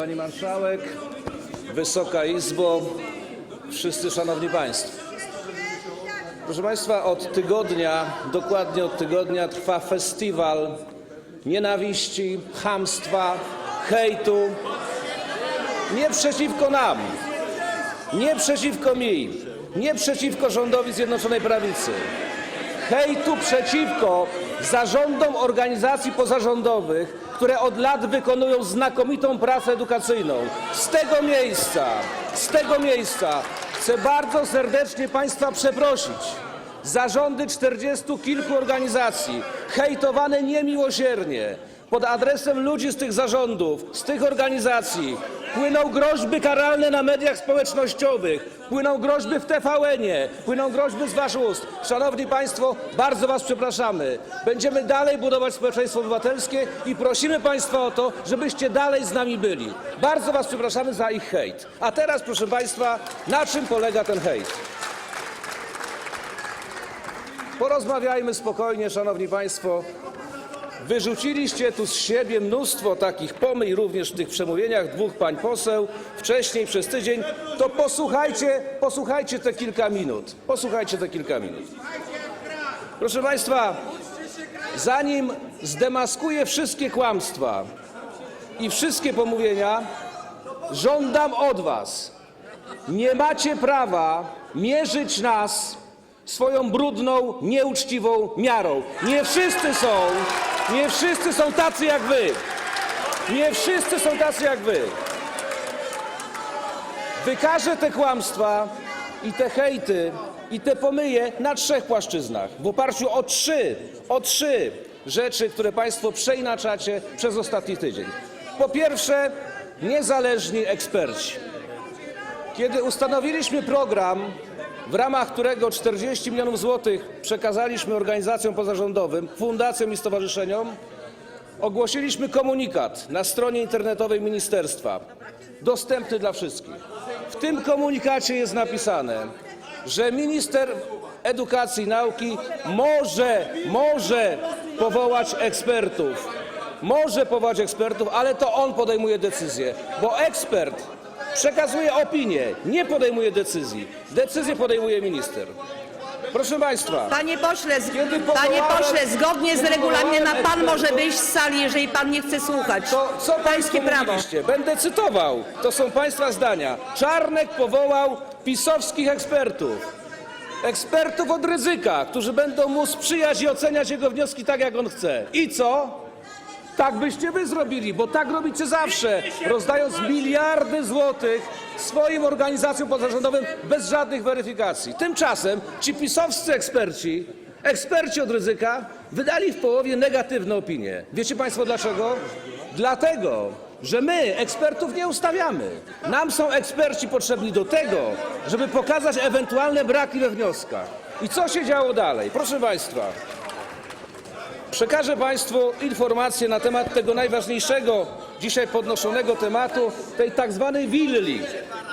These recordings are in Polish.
Pani Marszałek, Wysoka Izbo, wszyscy Szanowni Państwo. Proszę Państwa, od tygodnia, dokładnie od tygodnia trwa festiwal nienawiści, chamstwa, hejtu. Nie przeciwko nam, nie przeciwko mi, nie przeciwko rządowi Zjednoczonej Prawicy. Hejtu przeciwko zarządom organizacji pozarządowych, które od lat wykonują znakomitą pracę edukacyjną. Z tego miejsca, z tego miejsca chcę bardzo serdecznie Państwa przeprosić. Zarządy czterdziestu kilku organizacji, hejtowane niemiłosiernie, pod adresem ludzi z tych zarządów, z tych organizacji płyną groźby karalne na mediach społecznościowych, płyną groźby w TVN-ie, płyną groźby z waszych ust. Szanowni Państwo, bardzo Was przepraszamy. Będziemy dalej budować społeczeństwo obywatelskie i prosimy Państwa o to, żebyście dalej z nami byli. Bardzo Was przepraszamy za ich hejt. A teraz, proszę Państwa, na czym polega ten hejt? Porozmawiajmy spokojnie, Szanowni Państwo. Wyrzuciliście tu z siebie mnóstwo takich pomyj, również w tych przemówieniach dwóch pań poseł, wcześniej przez tydzień. To posłuchajcie, posłuchajcie te kilka minut. Posłuchajcie te kilka minut. Proszę Państwa, zanim zdemaskuję wszystkie kłamstwa i wszystkie pomówienia, żądam od Was, nie macie prawa mierzyć nas swoją brudną, nieuczciwą miarą. Nie wszyscy są, nie wszyscy są tacy jak wy. Nie wszyscy są tacy jak wy. Wykażę te kłamstwa i te hejty i te pomyje na trzech płaszczyznach. W oparciu o trzy, o trzy rzeczy, które Państwo przeinaczacie przez ostatni tydzień. Po pierwsze, niezależni eksperci. Kiedy ustanowiliśmy program, w ramach którego 40 milionów złotych przekazaliśmy organizacjom pozarządowym, fundacjom i stowarzyszeniom, ogłosiliśmy komunikat na stronie internetowej ministerstwa, dostępny dla wszystkich. W tym komunikacie jest napisane, że minister edukacji i nauki może, może powołać ekspertów. Może powołać ekspertów, ale to on podejmuje decyzję, bo ekspert przekazuje opinię, nie podejmuje decyzji. Decyzję podejmuje minister. Proszę Państwa, Panie pośle, z, Kiedy panie pośle, zgodnie z regulaminem pan może wyjść z sali, jeżeli pan nie chce słuchać. to co Pańskie prawo. mówiliście? Będę cytował. To są Państwa zdania. Czarnek powołał pisowskich ekspertów. Ekspertów od ryzyka, którzy będą mu sprzyjać i oceniać jego wnioski tak, jak on chce. I co? Tak byście wy zrobili, bo tak robicie zawsze, rozdając miliardy złotych swoim organizacjom pozarządowym bez żadnych weryfikacji. Tymczasem ci pisowscy eksperci, eksperci od ryzyka, wydali w połowie negatywne opinie. Wiecie Państwo dlaczego? Dlatego, że my ekspertów nie ustawiamy. Nam są eksperci potrzebni do tego, żeby pokazać ewentualne braki we wnioskach. I co się działo dalej? Proszę Państwa, Przekażę Państwu informacje na temat tego najważniejszego dzisiaj podnoszonego tematu, tej tak zwanej willi.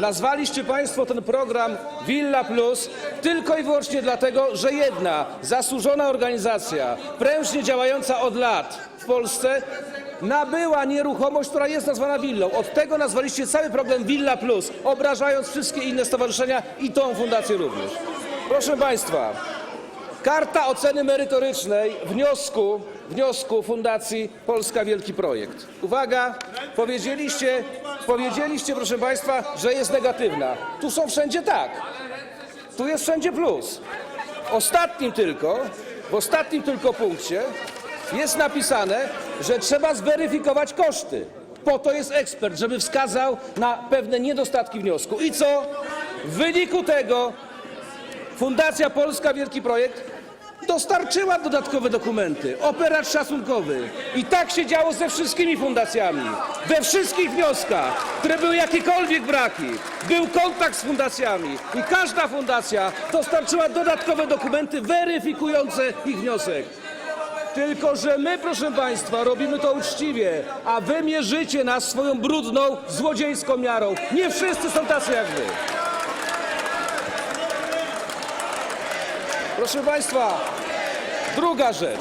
Nazwaliście Państwo ten program Villa Plus tylko i wyłącznie dlatego, że jedna zasłużona organizacja, prężnie działająca od lat w Polsce, nabyła nieruchomość, która jest nazwana willą. Od tego nazwaliście cały program Villa Plus, obrażając wszystkie inne stowarzyszenia i tą fundację również. Proszę Państwa, Karta oceny merytorycznej wniosku, wniosku Fundacji Polska Wielki Projekt. Uwaga, powiedzieliście, powiedzieliście, proszę Państwa, że jest negatywna. Tu są wszędzie tak. Tu jest wszędzie plus. Ostatnim tylko, w ostatnim tylko punkcie jest napisane, że trzeba zweryfikować koszty. Po to jest ekspert, żeby wskazał na pewne niedostatki wniosku. I co? W wyniku tego Fundacja Polska Wielki Projekt dostarczyła dodatkowe dokumenty, operat szacunkowy. I tak się działo ze wszystkimi fundacjami. We wszystkich wnioskach, które były jakiekolwiek braki, był kontakt z fundacjami i każda fundacja dostarczyła dodatkowe dokumenty weryfikujące ich wniosek. Tylko, że my, proszę Państwa, robimy to uczciwie, a Wy mierzycie nas swoją brudną, złodziejską miarą. Nie wszyscy są tacy jak Wy. Proszę Państwa, druga rzecz.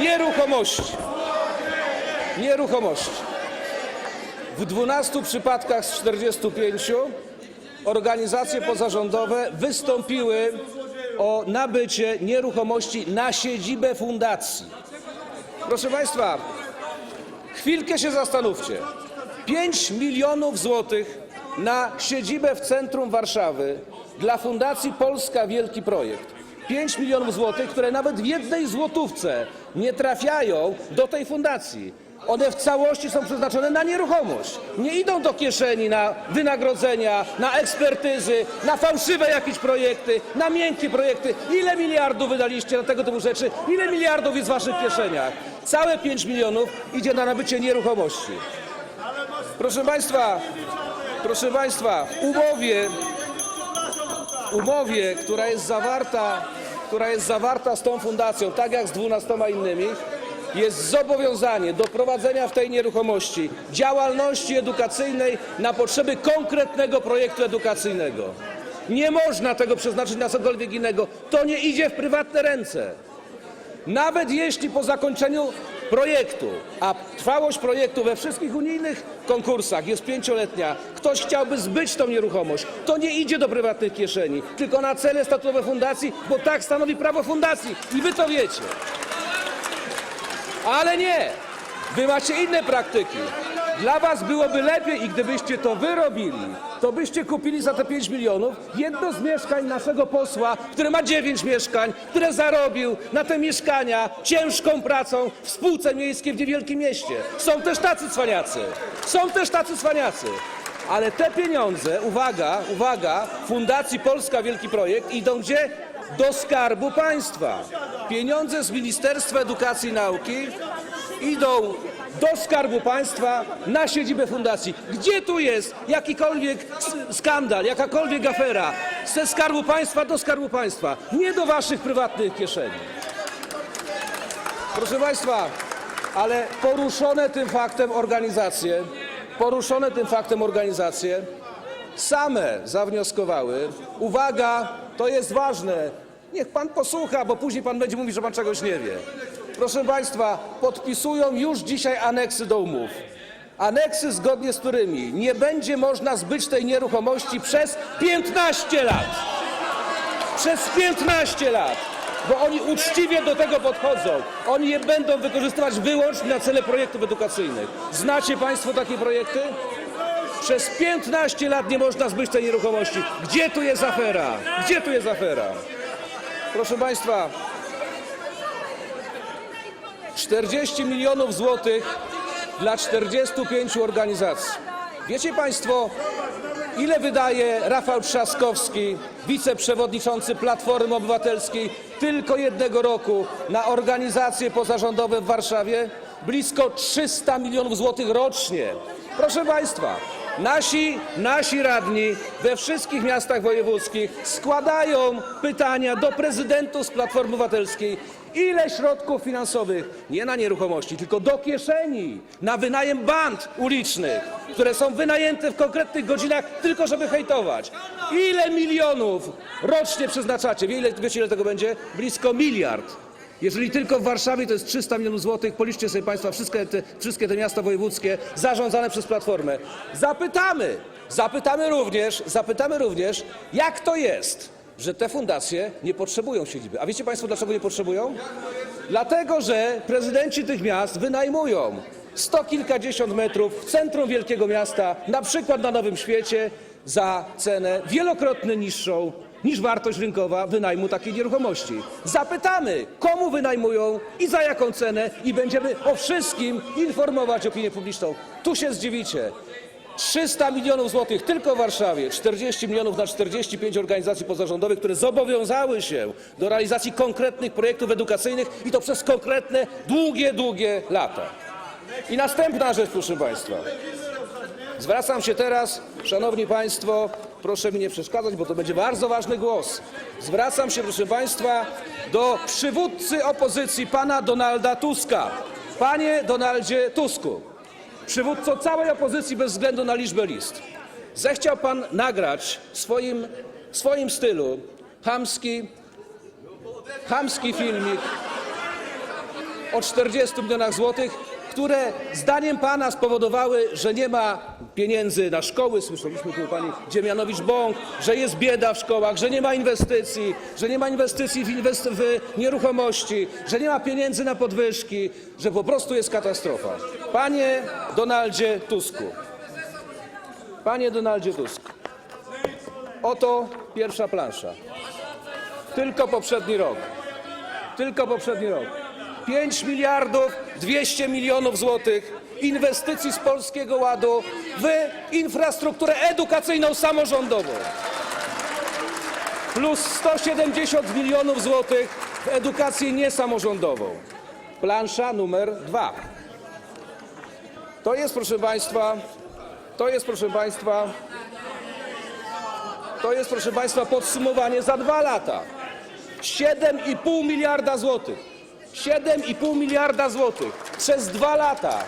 Nieruchomości. Nieruchomości. W 12 przypadkach z 45 organizacje pozarządowe wystąpiły o nabycie nieruchomości na siedzibę fundacji. Proszę Państwa, chwilkę się zastanówcie. 5 milionów złotych na siedzibę w centrum Warszawy dla Fundacji Polska Wielki Projekt. 5 milionów złotych, które nawet w jednej złotówce nie trafiają do tej fundacji. One w całości są przeznaczone na nieruchomość. Nie idą do kieszeni na wynagrodzenia, na ekspertyzy, na fałszywe jakieś projekty, na miękkie projekty. Ile miliardów wydaliście na tego typu rzeczy? Ile miliardów jest w waszych kieszeniach? Całe 5 milionów idzie na nabycie nieruchomości. Proszę Państwa, proszę Państwa, w umowie, umowie, która jest zawarta, która jest zawarta z tą fundacją, tak jak z dwunastoma innymi, jest zobowiązanie do prowadzenia w tej nieruchomości działalności edukacyjnej na potrzeby konkretnego projektu edukacyjnego. Nie można tego przeznaczyć na cokolwiek innego. To nie idzie w prywatne ręce. Nawet jeśli po zakończeniu projektu, a trwałość projektu we wszystkich unijnych konkursach jest pięcioletnia, ktoś chciałby zbyć tą nieruchomość, to nie idzie do prywatnych kieszeni, tylko na cele statutowe fundacji, bo tak stanowi prawo fundacji i wy to wiecie. Ale nie! Wy macie inne praktyki. Dla was byłoby lepiej i gdybyście to wyrobili, to byście kupili za te 5 milionów jedno z mieszkań naszego posła, który ma 9 mieszkań, które zarobił na te mieszkania ciężką pracą w spółce miejskiej w niewielkim mieście. Są też tacy cwaniacy. Są też tacy cwaniacy. Ale te pieniądze, uwaga, uwaga, Fundacji Polska Wielki Projekt idą gdzie? Do Skarbu Państwa. Pieniądze z Ministerstwa Edukacji i Nauki idą do Skarbu Państwa na siedzibę fundacji. Gdzie tu jest jakikolwiek skandal, jakakolwiek afera ze Skarbu Państwa do Skarbu Państwa, nie do waszych prywatnych kieszeni. Proszę Państwa, ale poruszone tym faktem organizacje, poruszone tym faktem organizacje same zawnioskowały, uwaga, to jest ważne, niech Pan posłucha, bo później Pan będzie mówić, że Pan czegoś nie wie. Proszę Państwa, podpisują już dzisiaj aneksy do umów. Aneksy, zgodnie z którymi nie będzie można zbyć tej nieruchomości przez 15 lat przez 15 lat, bo oni uczciwie do tego podchodzą. Oni je będą wykorzystywać wyłącznie na cele projektów edukacyjnych. Znacie Państwo takie projekty? Przez 15 lat nie można zbyć tej nieruchomości. Gdzie tu jest afera? Gdzie tu jest afera? Proszę Państwa, 40 milionów złotych dla 45 organizacji. Wiecie Państwo, ile wydaje Rafał Trzaskowski, wiceprzewodniczący Platformy Obywatelskiej, tylko jednego roku na organizacje pozarządowe w Warszawie? Blisko 300 milionów złotych rocznie. Proszę Państwa, nasi, nasi radni we wszystkich miastach wojewódzkich składają pytania do prezydentów z Platformy Obywatelskiej, ile środków finansowych, nie na nieruchomości, tylko do kieszeni, na wynajem band ulicznych, które są wynajęte w konkretnych godzinach tylko żeby hejtować. Ile milionów rocznie przeznaczacie? Wie, ile, wiecie ile tego będzie? Blisko miliard. Jeżeli tylko w Warszawie to jest 300 milionów złotych, policzcie sobie Państwo wszystkie te, wszystkie te miasta wojewódzkie zarządzane przez Platformę. Zapytamy, zapytamy również, zapytamy również, jak to jest, że te fundacje nie potrzebują siedziby. A wiecie Państwo, dlaczego nie potrzebują? Dlatego, że prezydenci tych miast wynajmują sto kilkadziesiąt metrów w centrum wielkiego miasta, na przykład na Nowym Świecie, za cenę wielokrotnie niższą niż wartość rynkowa wynajmu takiej nieruchomości. Zapytamy, komu wynajmują i za jaką cenę i będziemy o wszystkim informować opinię publiczną. Tu się zdziwicie. 300 milionów złotych tylko w Warszawie, 40 milionów na 45 organizacji pozarządowych, które zobowiązały się do realizacji konkretnych projektów edukacyjnych i to przez konkretne, długie, długie lata. I następna rzecz, proszę Państwa. Zwracam się teraz, Szanowni Państwo, proszę mi nie przeszkadzać, bo to będzie bardzo ważny głos. Zwracam się, proszę Państwa, do przywódcy opozycji, pana Donalda Tuska. Panie Donaldzie Tusku, przywódco całej opozycji bez względu na liczbę list. Zechciał pan nagrać w swoim, swoim stylu chamski, chamski filmik o 40 milionach złotych, które zdaniem pana spowodowały, że nie ma pieniędzy na szkoły. Słyszeliśmy tu pani Dziemianowicz-Bąk, że jest bieda w szkołach, że nie ma inwestycji, że nie ma inwestycji w, inwest- w nieruchomości, że nie ma pieniędzy na podwyżki, że po prostu jest katastrofa. Panie Donaldzie Tusku, panie Donaldzie Tusk, oto pierwsza plansza. Tylko poprzedni rok. Tylko poprzedni rok. 5 miliardów 200 milionów złotych inwestycji z Polskiego Ładu w infrastrukturę edukacyjną samorządową. Plus 170 milionów złotych w edukację niesamorządową. Plansza numer dwa. To jest, proszę Państwa, to jest, proszę Państwa, to jest, proszę Państwa, podsumowanie za dwa lata. 7,5 miliarda złotych. 7,5 miliarda złotych przez dwa lata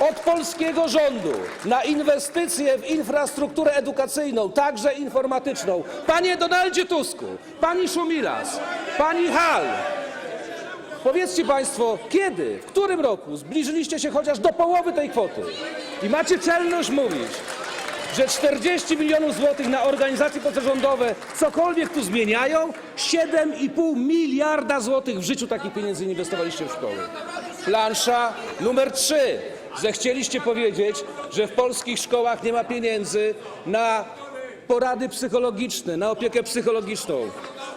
od polskiego rządu na inwestycje w infrastrukturę edukacyjną, także informatyczną. Panie Donaldzie Tusku, pani Szumilas, pani Hal, powiedzcie Państwo, kiedy, w którym roku zbliżyliście się chociaż do połowy tej kwoty i macie czelność mówić, że 40 milionów złotych na organizacje pozarządowe cokolwiek tu zmieniają? 7,5 miliarda złotych w życiu takich pieniędzy inwestowaliście w szkoły. Plansza numer 3. Zechcieliście powiedzieć, że w polskich szkołach nie ma pieniędzy na porady psychologiczne, na opiekę psychologiczną.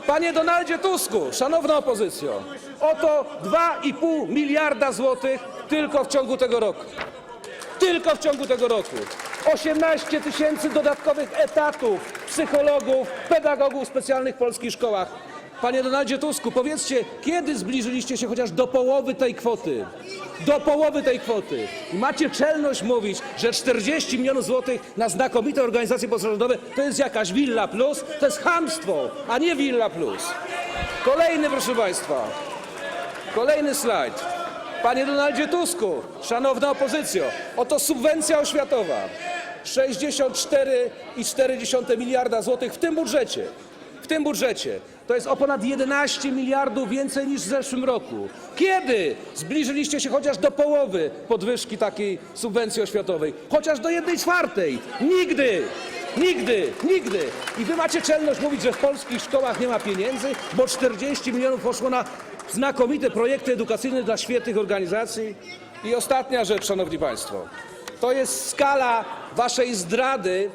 Panie Donaldzie Tusku, szanowna opozycjo, oto 2,5 miliarda złotych tylko w ciągu tego roku. Tylko w ciągu tego roku 18 tysięcy dodatkowych etatów psychologów, pedagogów specjalnych w polskich szkołach. Panie Donaldzie Tusku, powiedzcie, kiedy zbliżyliście się chociaż do połowy tej kwoty? Do połowy tej kwoty. Macie czelność mówić, że 40 milionów złotych na znakomite organizacje pozarządowe to jest jakaś Willa Plus? To jest chamstwo, a nie Willa Plus. Kolejny, proszę Państwa. Kolejny slajd. Panie Donaldzie Tusku, szanowna opozycjo, oto subwencja oświatowa. 64,4 miliarda złotych w tym budżecie. W tym budżecie. To jest o ponad 11 miliardów więcej niż w zeszłym roku. Kiedy zbliżyliście się chociaż do połowy podwyżki takiej subwencji oświatowej? Chociaż do jednej czwartej. Nigdy! Nigdy, nigdy. I wy macie czelność mówić, że w polskich szkołach nie ma pieniędzy, bo 40 milionów poszło na znakomite projekty edukacyjne dla świetnych organizacji. I ostatnia rzecz, szanowni państwo. To jest skala waszej zdrady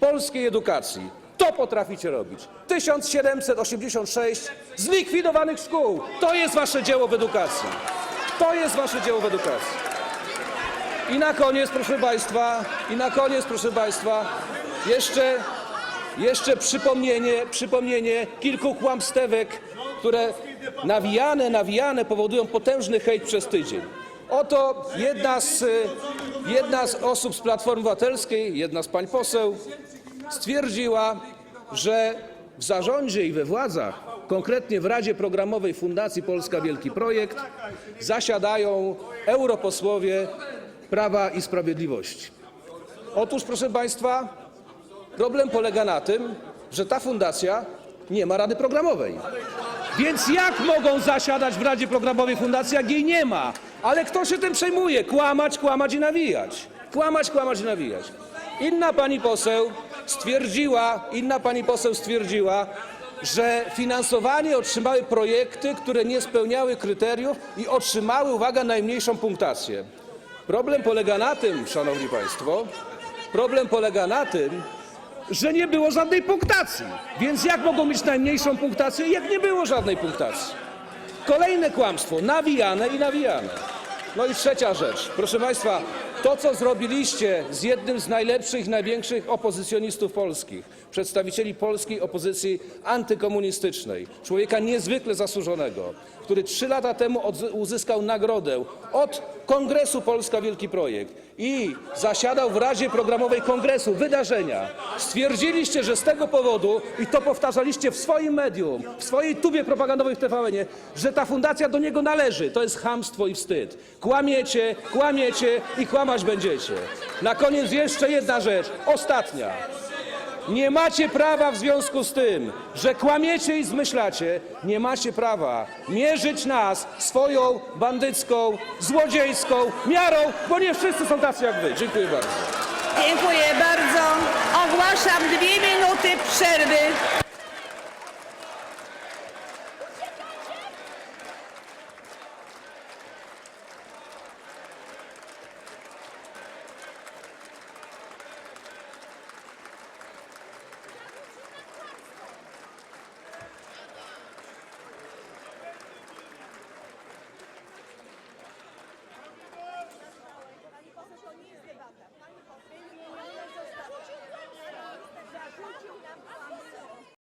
polskiej edukacji. To potraficie robić. 1786 zlikwidowanych szkół. To jest wasze dzieło w edukacji. To jest wasze dzieło w edukacji. I na koniec, proszę Państwa, i na koniec, proszę Państwa, jeszcze, jeszcze przypomnienie, przypomnienie kilku kłamstewek, które nawijane, nawijane powodują potężny hejt przez tydzień. Oto jedna z, jedna z osób z Platformy Obywatelskiej, jedna z pań poseł, stwierdziła, że w zarządzie i we władzach, konkretnie w Radzie Programowej Fundacji Polska Wielki Projekt, zasiadają europosłowie Prawa i Sprawiedliwości. Otóż, proszę Państwa, problem polega na tym, że ta fundacja nie ma Rady Programowej. Więc jak mogą zasiadać w Radzie Programowej Fundacji, jak jej nie ma? Ale kto się tym przejmuje? Kłamać, kłamać i nawijać. Kłamać, kłamać i nawijać. Inna pani poseł stwierdziła, inna pani poseł stwierdziła, że finansowanie otrzymały projekty, które nie spełniały kryteriów i otrzymały, uwaga, najmniejszą punktację. Problem polega na tym, szanowni państwo, problem polega na tym, że nie było żadnej punktacji. Więc jak mogą mieć najmniejszą punktację, jak nie było żadnej punktacji? Kolejne kłamstwo, nawijane i nawijane. No i trzecia rzecz. Proszę Państwa, to co zrobiliście z jednym z najlepszych, największych opozycjonistów polskich, przedstawicieli polskiej opozycji antykomunistycznej, człowieka niezwykle zasłużonego, który trzy lata temu uzyskał nagrodę od Kongresu Polska Wielki Projekt i zasiadał w Radzie Programowej Kongresu, wydarzenia. Stwierdziliście, że z tego powodu, i to powtarzaliście w swoim medium, w swojej tubie propagandowej w TVN-ie, że ta fundacja do niego należy. To jest chamstwo i wstyd. Kłamiecie, kłamiecie i kłamać będziecie. Na koniec jeszcze jedna rzecz, ostatnia. Nie macie prawa w związku z tym, że kłamiecie i zmyślacie, nie macie prawa mierzyć nas swoją bandycką, złodziejską miarą, bo nie wszyscy są tacy jak wy. Dziękuję bardzo. Dziękuję bardzo. Ogłaszam dwie minuty przerwy.